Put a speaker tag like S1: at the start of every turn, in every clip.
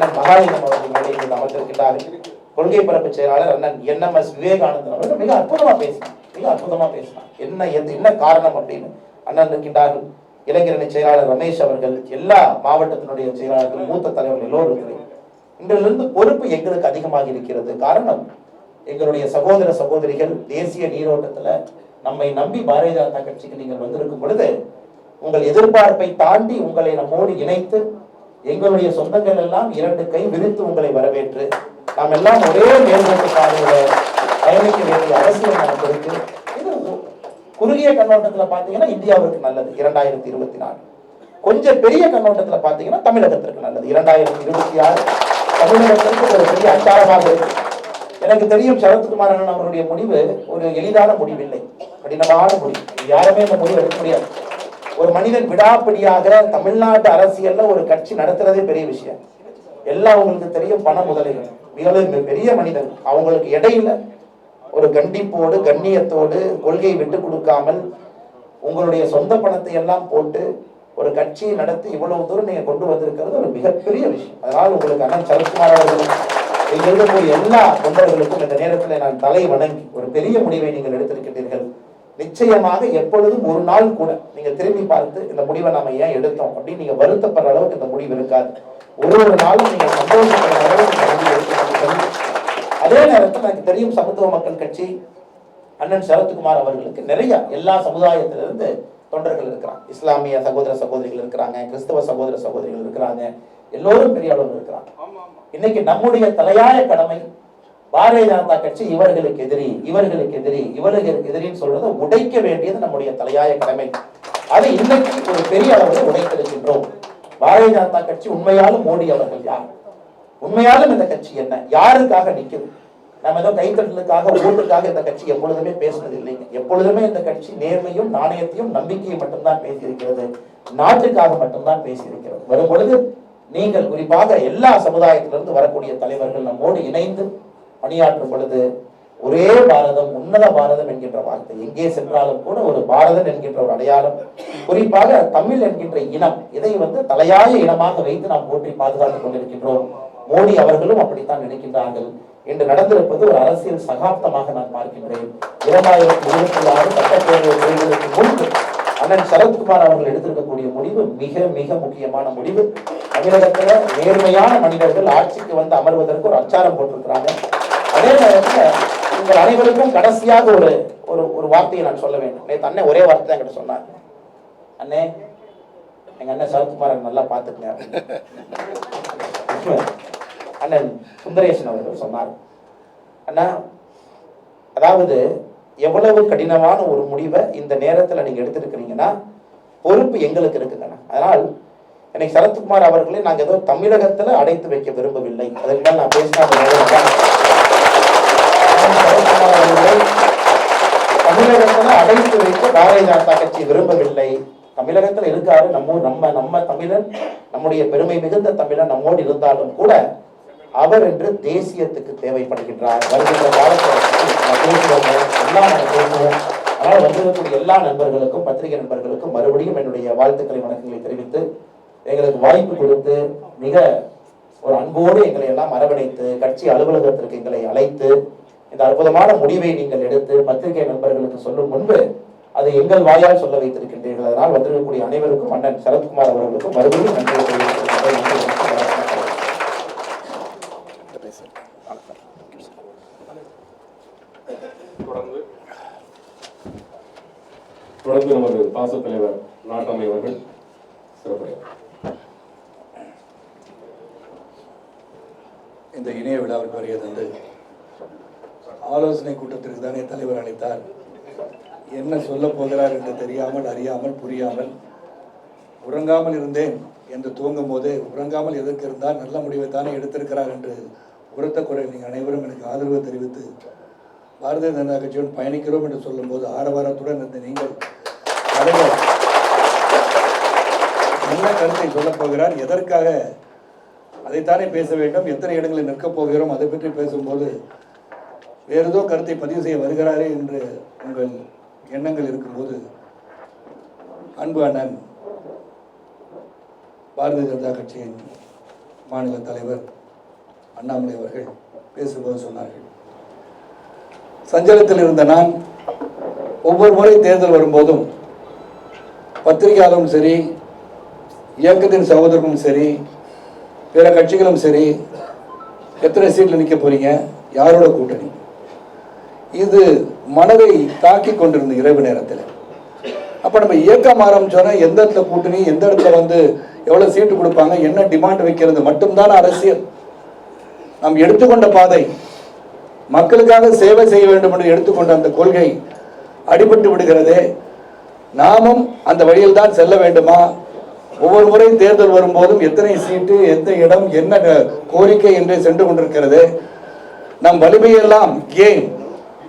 S1: அண்ணன் மகாலிங்கம் அவர்கள் மேடையில் அமர்ந்திருக்கிறார் கொள்கை பரப்பு செயலாளர் அண்ணன் என் எஸ் விவேகானந்தன் அவர்கள் மிக அற்புதமா பேசினார். மிக அற்புதமா பேசினார். என்ன எது- என்ன காரணம் அப்படின்னு அண்ணன் இருக்கின்றார்கள். இளைஞரணி செயலாளர் ரமேஷ் அவர்கள் எல்லா மாவட்டத்தினுடைய செயலாளர்கள் மூத்த தலைவர்கள் எல்லோரும் இன்றிலிருந்து பொறுப்பு எங்களுக்கு அதிகமாக இருக்கிறது. காரணம் எங்களுடைய சகோதர சகோதரிகள் தேசிய நீரோட்டத்துல நம்மை நம்பி பாரதிய ஜனதா கட்சிக்கு நீங்கள் வந்திருக்கும் பொழுது உங்கள் எதிர்பார்ப்பை தாண்டி உங்களை நம்மோடு இணைத்து எங்களுடைய சொந்தங்கள் எல்லாம் இரண்டு கை விரித்து உங்களை வரவேற்று நாம் எல்லாம் ஒரே மேம்பட்டு பாதையில பயணிக்க வேண்டிய அவசியம் நமக்கு இருக்கு. இது குறுகிய கண்ணோட்டத்துல பாத்தீங்கன்னா இந்தியாவிற்கு நல்லது இரண்டாயிரத்தி இருபத்தி நாலு கொஞ்சம் பெரிய கண்ணோட்டத்துல பாத்தீங்கன்னா தமிழகத்திற்கு நல்லது இரண்டாயிரத்தி இருபத்தி ஆறு. தமிழகத்திற்கு ஒரு பெரிய அச்சாரமாக இருக்கு. எனக்கு தெரியும் சரத்குமார் அண்ணன் அவருடைய முடிவு ஒரு எளிதான முடிவில்லை கடினமான முடிவு. யாருமே இந்த முடிவு எடுக்க முடியாது. ஒரு மனிதன் விடாப்பிடியாக தமிழ்நாட்டு அரசியல்ல ஒரு கட்சி நடத்துறதே பெரிய விஷயம். எல்லாம் உங்களுக்கு தெரியும் பண முதலீடு மிகவும் பெரிய மனிதன். அவங்களுக்கு இடையில ஒரு கண்டிப்போடு கண்ணியத்தோடு கொள்கையை விட்டு கொடுக்காமல் உங்களுடைய சொந்த பணத்தை எல்லாம் போட்டு ஒரு கட்சியை நடத்தி இவ்வளவு தூரம் நீங்க கொண்டு வந்திருக்கிறது ஒரு மிகப்பெரிய விஷயம். அதனால் உங்களுக்கு அண்ணன் சரத்குமார் அவர்கள் எல்லா தொண்டர்களுக்கும் இந்த நேரத்தில் நான் தலை வணங்கி ஒரு பெரிய முடிவை நீங்கள் எடுத்திருக்கிறீர்கள் நிச்சயமாக எப்பொழுதும் ஒரு நாள் கூட நீங்க திரும்பி பார்த்து இந்த முடிவை நாம ஏன் எடுத்தோம் அப்படின்னு நீங்க வருத்தப்படுற அளவுக்கு இந்த முடிவு இருக்காது. ஒரு ஒரு நாளும் நீங்க சந்தோஷப்படுற அளவுக்கு இந்த முடிவு எடுத்திருக்கீர்கள். அதே நேரத்தில் எனக்கு தெரியும் சமத்துவ மக்கள் கட்சி அண்ணன் சரத்குமார் அவர்களுக்கு நிறைய எல்லா சமுதாயத்திலிருந்து தொண்டர்கள் இருக்கிறாங்க. இஸ்லாமிய சகோதர சகோதரிகள் இருக்கிறாங்க கிறிஸ்தவ சகோதர சகோதரிகள் இருக்கிறாங்க எல்லோரும் பெரிய அளவில் இருக்கிறாங்க இன்னைக்கு நம்முடைய தலையாய கடமை பாரதிய ஜனதா கட்சி இவர்களுக்கு எதிரி இவர்களுக்கு எதிரி இவர்களுக்கு எதிரின்னு சொல்றதை உடைக்க வேண்டியது நம்முடைய தலையாய கடமை. அது இன்னைக்கு ஒரு பெரிய அளவில் உடைத்திருக்கின்றோம். பாரதிய ஜனதா கட்சி உண்மையாலும் மோடி அவர்கள் யார்? உண்மையாலும் இந்த கட்சி என்ன? யாருக்காக நிற்குது நம்ம ஏதோ கைத்தட்டலுக்காக ஓட்டுக்காக இந்த கட்சி எப்பொழுதுமே பேசுனது இல்லைங்க எப்பொழுதுமே இந்த கட்சி நேர்மையும் நாணயத்தையும் நம்பிக்கையும் மட்டும்தான் பேசியிருக்கிறது. நாட்டுக்காக மட்டும்தான் பேசியிருக்கிறது. வரும் பொழுது நீங்கள் குறிப்பாக எல்லா சமுதாயத்திலிருந்து வரக்கூடிய தலைவர்கள் நம்மோடு இணைந்து பணியாற்றும் பொழுது ஒரே பாரதம் உன்னத பாரதம் என்கின்ற வார்த்தை. எங்கே சென்றாலும் கூட ஒரு பாரதம் என்கின்ற ஒரு அடையாளம். குறிப்பாக தமிழ் என்கின்ற இனம் இதை வந்து தலையாய இனமாக வைத்து நாம் போற்றி பாதுகாத்துக் கொண்டிருக்கின்றோம். மோடி அவர்களும் அப்படித்தான் நினைக்கின்றார்கள். என்று நடந்திருப்பது ஒரு அரசியல் சகாப்தமாக நான் பார்க்கின்றேன். இரண்டாயிரத்தி இருபத்தி ஆறு சட்டப்பேரவை தேர்தலுக்கு முன்பு அண்ணன் சரத்குமார் அவர்கள் எடுத்திருக்கக்கூடிய முடிவு மிக மிக முக்கியமான முடிவு. தமிழகத்துல நேர்மையான மனிதர்கள் ஆட்சிக்கு வந்து அமர்வதற்கு ஒரு அச்சாரம் போட்டிருக்கிறாங்க. அதே நேரத்தில் உங்கள் அனைவருக்கும் கடைசியாக ஒரு ஒரு ஒரு வார்த்தையை நான் சொல்ல வேண்டும். நேற்று அண்ணன் ஒரே வார்த்தை என்கிட்ட சொன்னார். அண்ணே எங்கள் அண்ணன் சரத்குமார் நல்லா பார்த்துக்கங்க அண்ணன் சுந்தரேசன் அவர்கள் சொன்னார். அண்ணா அதாவது எவ்வளவு கடினமான ஒரு முடிவை இந்த நேரத்தில் நீங்கள் எடுத்திருக்கிறீங்கன்னா பொறுப்பு எங்களுக்கு இருக்குங்கண்ணா அதனால் எனக்கு சரத்குமார் அவர்களை நாங்கள் ஏதோ தமிழகத்தில் அடைத்து வைக்க விரும்பவில்லை. அதற்கு நான் பேசினா அது சரத்குமார் அவர்களை அடைத்து வைக்க பாரதிய ஜனதா கட்சி விரும்பவில்லை. தமிழகத்தில் இருக்காரு நம்ம நம்ம நம்ம தமிழன் நம்முடைய பெருமை மிகுந்த தமிழன் நம்மோடு இருந்தாலும் கூட அவர் என்று தேசியத்துக்கு தேவைப்படுகின்றார். வருகின்ற காலத்தில் அதனால் வந்திருக்கக்கூடிய எல்லா நண்பர்களுக்கும் பத்திரிகை நண்பர்களுக்கும் மறுபடியும் என்னுடைய வாழ்த்துக்களை வணக்கங்களை தெரிவித்து எங்களுக்கு வாய்ப்பு கொடுத்து மிக ஒரு அன்போடு எங்களை எல்லாம் அரவணைத்து கட்சி அலுவலகத்திற்கு எங்களை அழைத்து இந்த அற்புதமான முடிவை நீங்கள் எடுத்து பத்திரிகை நண்பர்களுக்கு சொல்லும் முன்பு அதை எங்கள் வாயால் சொல்ல வைத்திருக்கின்றீர்கள் அதனால் வந்திருக்கக்கூடிய அனைவருக்கும் அண்ணன் சரத்குமார் அவர்களுக்கும் மறுபடியும் நன்றி.
S2: தொடர்ந்து தொடர்ந்து நமது பாச தலைவர் நாட்டமை அவர்கள் சிறப்புரையார்
S3: இந்த இணைய விழாவிற்கு வருகை தந்து ஆலோசனை கூட்டத்திற்கு தானே தலைவர் அழைத்தார். என்ன சொல்ல போகிறார் என்று தெரியாமல் அறியாமல் புரியாமல் உறங்காமல் இருந்தேன் என்று துவங்கும் போது உறங்காமல் எதற்கு இருந்தால் நல்ல முடிவை தானே எடுத்திருக்கிறார் என்று உரத்த குறை நீங்கள் அனைவரும் எனக்கு ஆதரவு தெரிவித்து பாரதிய ஜனதா கட்சியுடன் பயணிக்கிறோம் என்று சொல்லும்போது ஆரவாரத்துடன் இருந்த நீங்கள் தலைவர் என்ன கருத்தை சொல்லப் போகிறார். எதற்காக? அதைத்தானே பேச வேண்டும். எத்தனை இடங்களில் நிற்கப் போகிறோம்? அதை பற்றி பேசும்போது வேறு ஏதோ கருத்தை பதிவு செய்ய வருகிறாரே என்று உங்கள் எண்ணங்கள் இருக்கும்போது அன்பு அண்ணன் பாரதிய ஜனதா கட்சியின் மாநில தலைவர் அண்ணாமலை அவர்கள் பேசும்போது சொன்னார்கள். சஞ்சலத்தில் இருந்த நான் ஒவ்வொரு முறை தேர்தல் வரும்போதும் பத்திரிகையாளரும் சரி இயக்கத்தின் சகோதரமும் சரி பிற கட்சிகளும் சரி எத்தனை சீட்டில் நிற்க போறீங்க? யாரோட கூட்டணி? இது மனதை தாக்கி கொண்டிருந்த இரவு நேரத்தில். அப்போ நம்ம இயக்கம் ஆரம்பிச்சோன்னா எந்த இடத்துல கூட்டணி எந்த இடத்துல வந்து எவ்வளோ சீட்டு கொடுப்பாங்க என்ன டிமாண்ட் வைக்கிறது மட்டும்தான் அரசியல். நாம் எடுத்துக்கொண்ட பாதை மக்களுக்காக சேவை செய்ய வேண்டும் என்று எடுத்துக்கொண்ட அந்த கொள்கை அடிபட்டு விடுகிறதே நாமும் அந்த வழியில் தான் செல்ல வேண்டுமா? ஒவ்வொரு முறை தேர்தல் வரும்போதும் எத்தனை சீட்டு எந்த இடம் என்ன கோரிக்கை என்றே சென்று கொண்டிருக்கிறது. நம் வலிமையெல்லாம் ஏன்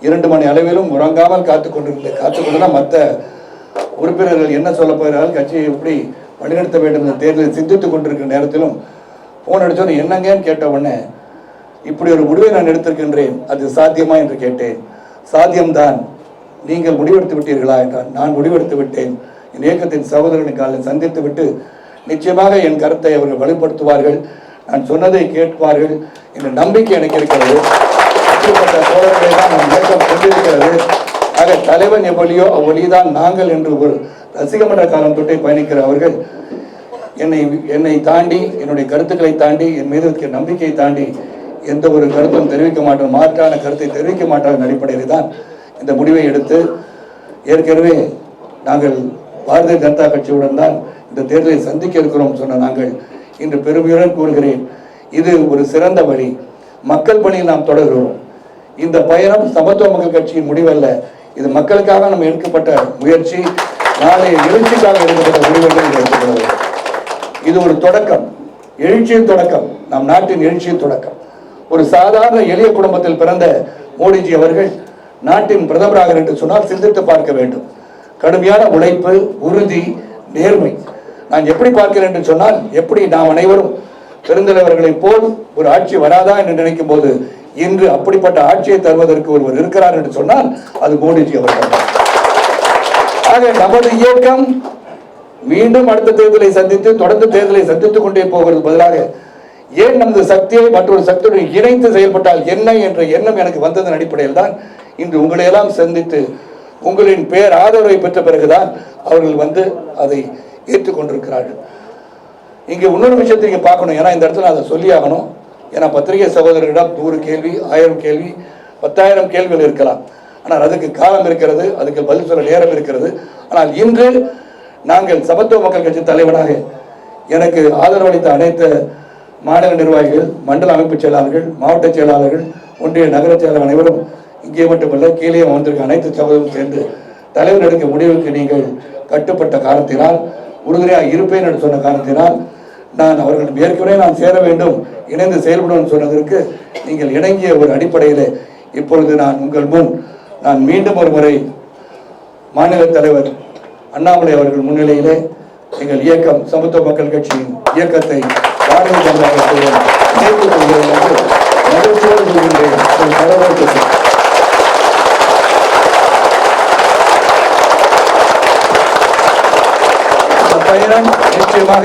S3: இரண்டு மணி அளவிலும் உறங்காமல் காத்து கொண்டிருந்த காத்து கொண்டுதான் மற்ற உறுப்பினர்கள் என்ன சொல்ல போகிறார்கள் கட்சியை எப்படி வழிநடத்த வேண்டும் என்ற தேர்தலில் சிந்தித்துக் கொண்டிருக்கிற நேரத்திலும் போன் அடிச்சோன்னு என்னங்கன்னு கேட்ட உடனே இப்படி ஒரு முடிவை நான் எடுத்திருக்கின்றேன் அது சாத்தியமா? என்று கேட்டேன். சாத்தியம்தான். நீங்கள் முடிவெடுத்து விட்டீர்களா? என்றான். நான் முடிவெடுத்து விட்டேன். என் இயக்கத்தின் சகோதரனை காலையில் சந்தித்து விட்டு நிச்சயமாக என் கருத்தை அவர்கள் வலுப்படுத்துவார்கள். நான் சொன்னதை கேட்பார்கள். என்ற நம்பிக்கை எனக்கு இருக்கிறது. அப்படிப்பட்ட சோழர்களை தான் நம் இயக்கம் கொண்டிருக்கிறது. ஆக தலைவன் எவ்வளியோ அவ்வழிதான் நாங்கள் என்று ஒரு ரசிகமன்ற காலம் தொட்டே பயணிக்கிற அவர்கள் என்னை என்னை தாண்டி என்னுடைய கருத்துக்களை தாண்டி என் மீது இருக்கிற நம்பிக்கையை தாண்டி எந்த ஒரு கருத்தும் தெரிவிக்க மாட்டோம் மாற்றான கருத்தை தெரிவிக்க மாட்டார்கள் அடிப்படையில் தான் இந்த முடிவை எடுத்து ஏற்கனவே நாங்கள் பாரதிய ஜனதா கட்சியுடன் தான் இந்த தேர்தலை சந்திக்க இருக்கிறோம் சொன்ன நாங்கள் இன்று பெருமையுடன் கூறுகிறேன். இது ஒரு சிறந்த வழி. மக்கள் பணியில் நாம் தொடர்கிறோம். இந்த பயணம் சமத்துவ மக்கள் கட்சியின் முடிவல்ல. இது மக்களுக்காக நம்ம எடுக்கப்பட்ட முயற்சி. நாளைய எழுச்சிக்காக எடுக்கப்பட்ட முடிவுகள் இது இது ஒரு தொடக்கம். எழுச்சியின் தொடக்கம். நம் நாட்டின் எழுச்சியின் தொடக்கம். ஒரு சாதாரண எளிய குடும்பத்தில் பிறந்த மோடிஜி அவர்கள் நாட்டின் பிரதமராக என்று சொன்னால் சிந்தித்து பார்க்க வேண்டும். கடுமையான உழைப்பு உறுதி நேர்மை. நான் எப்படி பார்க்கிறேன் என்று சொன்னால் எப்படி நாம் அனைவரும் பெருந்தலைவர்களைப் போல் ஒரு ஆட்சி வராதா என்று நினைக்கும் போது இன்று அப்படிப்பட்ட ஆட்சியை தருவதற்கு ஒருவர் இருக்கிறார் என்று சொன்னால் அது மோடிஜி அவர்கள். ஆக நமது இயக்கம் மீண்டும் அடுத்த தேர்தலை சந்தித்து தொடர்ந்து தேர்தலை சந்தித்துக் கொண்டே போகிறது பதிலாக ஏன் நமது சக்தியை மற்றொரு சக்தியுடன் இணைத்து செயல்பட்டால் என்ன என்ற எண்ணம் எனக்கு வந்ததன் அடிப்படையில் தான் இன்று உங்களையெல்லாம் சந்தித்து உங்களின் பேர் ஆதரவை பெற்ற பிறகுதான் அவர்கள் வந்து அதை ஏற்றுக்கொண்டிருக்கிறார்கள். இங்கே இன்னொரு விஷயத்தை இங்கே பார்க்கணும். ஏன்னா இந்த இடத்துல அதை சொல்லி ஆகணும் ஏன்னா பத்திரிகை சகோதரர்களிடம் நூறு கேள்வி ஆயிரம் கேள்வி பத்தாயிரம் கேள்விகள் இருக்கலாம். ஆனால் அதுக்கு காலம் இருக்கிறது அதுக்கு பதில் சொல்ல நேரம் இருக்கிறது. ஆனால் இன்று நாங்கள் சமத்துவ மக்கள் கட்சி தலைவனாக எனக்கு ஆதரவளித்த அனைத்து மாநில நிர்வாகிகள் மண்டல அமைப்பு செயலாளர்கள் மாவட்ட செயலாளர்கள் ஒன்றிய நகர செயலாளர் அனைவரும் இங்கே மட்டுமல்ல கீழே வந்திருக்க அனைத்து சகோதரரும் சேர்ந்து தலைவர் எடுக்க முடிவுக்கு நீங்கள் கட்டுப்பட்ட காரணத்தினால் உறுதுணையாக இருப்பேன் என்று சொன்ன காரணத்தினால் நான் அவர்களும் ஏற்கனவே நான் சேர வேண்டும் இணைந்து செயல்படும் சொன்னதற்கு நீங்கள் இணங்கிய ஒரு அடிப்படையில் இப்பொழுது நான் உங்கள் முன் நான் மீண்டும் ஒரு முறை மாநில தலைவர் அண்ணாமலை அவர்கள் முன்னிலையிலே எங்கள் இயக்கம் சமத்துவ மக்கள் கட்சியின் இயக்கத்தை பாரதிய ஜனதா கட்சியுடன் இணைத்துக் கொள்கிறேன் என்று மகிழ்ச்சியோடு சொல்கின்றேன் பயணம் நிச்சயமாக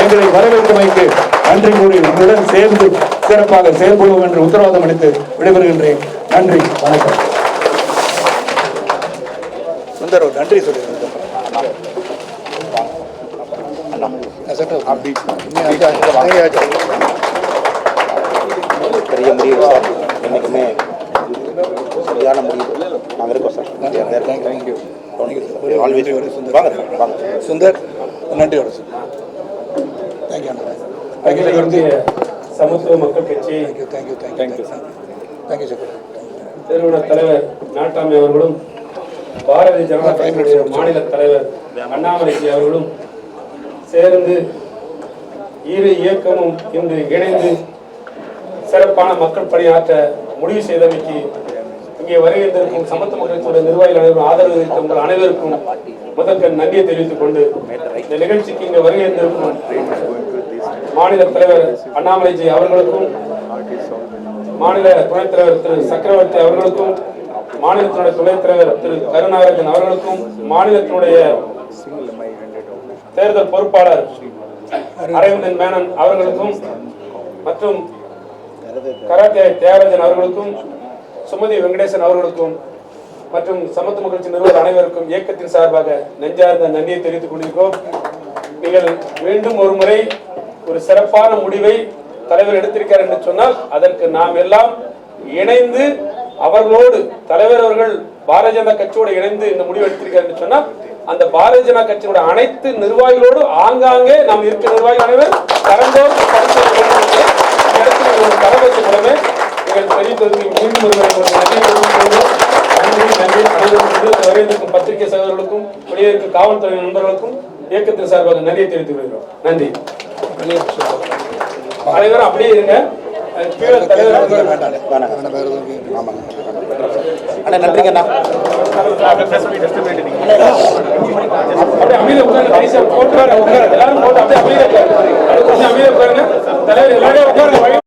S3: எங்களை வரவேற்றமைக்கு நன்றி கூறி உங்களுடன் சேர்ந்து சிறப்பாக செயல்படுவோம் என்று உத்தரவாதம் அளித்து விடைபெறுகின்றேன். நன்றி வணக்கம். சுந்தர் நன்றி சொல்லியிருந்தேன்
S1: பெரிய முடிவு சார். என்றைக்குமே சரியான முடிவு. நாங்கள் இருக்கோம் சார்.
S3: Thank you.
S1: ஆல்வேஸ் வாங்க சார். வாங்க.
S3: சுந்தர் நன்றியோட சார். தேங்க்யூ
S2: அகில இந்திய சமத்துவ மக்கள் கட்சி.
S3: Thank you thank you thank you thank you sir
S2: நிறுவன தலைவர் நாட்டாமை அவர்களும் பாரதிய ஜனதா கட்சியுடைய மாநில தலைவர் அண்ணாமலைஜி அவர்களும் சேர்ந்து இரு இயக்கமும் இன்று இணைந்து சிறப்பான மக்கள் பணியாற்ற முடிவு செய்தமைக்கு இங்கே வருகின்றிருக்கும் சமத்துவ மக்கள் கட்சியுடைய நிர்வாகிகள் அனைவரும் ஆதரவு அளித்த உங்கள் அனைவருக்கும் முதற்கண் நன்றியை தெரிவித்துக் கொண்டு இந்த நிகழ்ச்சிக்கு இங்கே வருகின்றிருக்கும் மாநில தலைவர் அண்ணாமலைஜி அவர்களுக்கும் மாநில துணைத் தலைவர் திரு சக்கரவர்த்தி அவர்களுக்கும் மாநிலத்தினுடைய துணைத் தலைவர் திரு கருணாகரன் அவர்களுக்கும் மாநிலத்தினுடைய தேர்தல் பொறுப்பாளர் அரவிந்தன் மேனன் அவர்களுக்கும் மற்றும் கராத்தே தியாகராஜன் அவர்களுக்கும் சுமதி வெங்கடேசன் அவர்களுக்கும் மற்றும் சமத்துவ மகிழ்ச்சி நிறுவனர் அனைவருக்கும் இயக்கத்தின் சார்பாக நெஞ்சார்ந்த நன்றியை தெரிவித்துக் கொண்டிருக்கிறோம் நீங்கள் மீண்டும் ஒரு முறை ஒரு சிறப்பான முடிவை தலைவர் எடுத்திருக்கார் என்று சொன்னால் அதற்கு நாம் எல்லாம் இணைந்து அவர்களோடு தலைவர் அவர்கள் பாரதிய ஜனதா கட்சியோடு இணைந்து இந்த முடிவு எடுத்திருக்கார் என்று சொன்னால் அந்த பாரதிய ஜனதா கட்சியோட அனைத்து நிர்வாகிகளோடு ஆங்காங்கே நாம் இருக்க நிர்வாகி அனைவர் கரந்தோடு பரிசீலனை இடத்தில் ஒரு மூலமே நீங்கள் தெரிவித்ததற்கு மீண்டும் நன்றி நன்றி அனைவருக்கும் வரவேற்கும் பத்திரிகை சகோதரர்களுக்கும் வெளியே இருக்கும் காவல்துறை நண்பர்களுக்கும் இயக்கத்தின் சார்பாக நன்றியை தெரிவித்துக் கொள்கிறோம். நன்றி. அனைவரும் அப்படியே இருங்க. தலைவர்
S1: அண்ணா நன்றிங்க அண்ணா.
S2: அப்படியே அமைதியா உட்காருங்க. கடைசியா போட்டு உட்காருங்க. எல்லாரும் போட்டு அப்படியே அமைதியா உட்காருங்க. தலைவர் எல்லாரும் உட்காருங்க.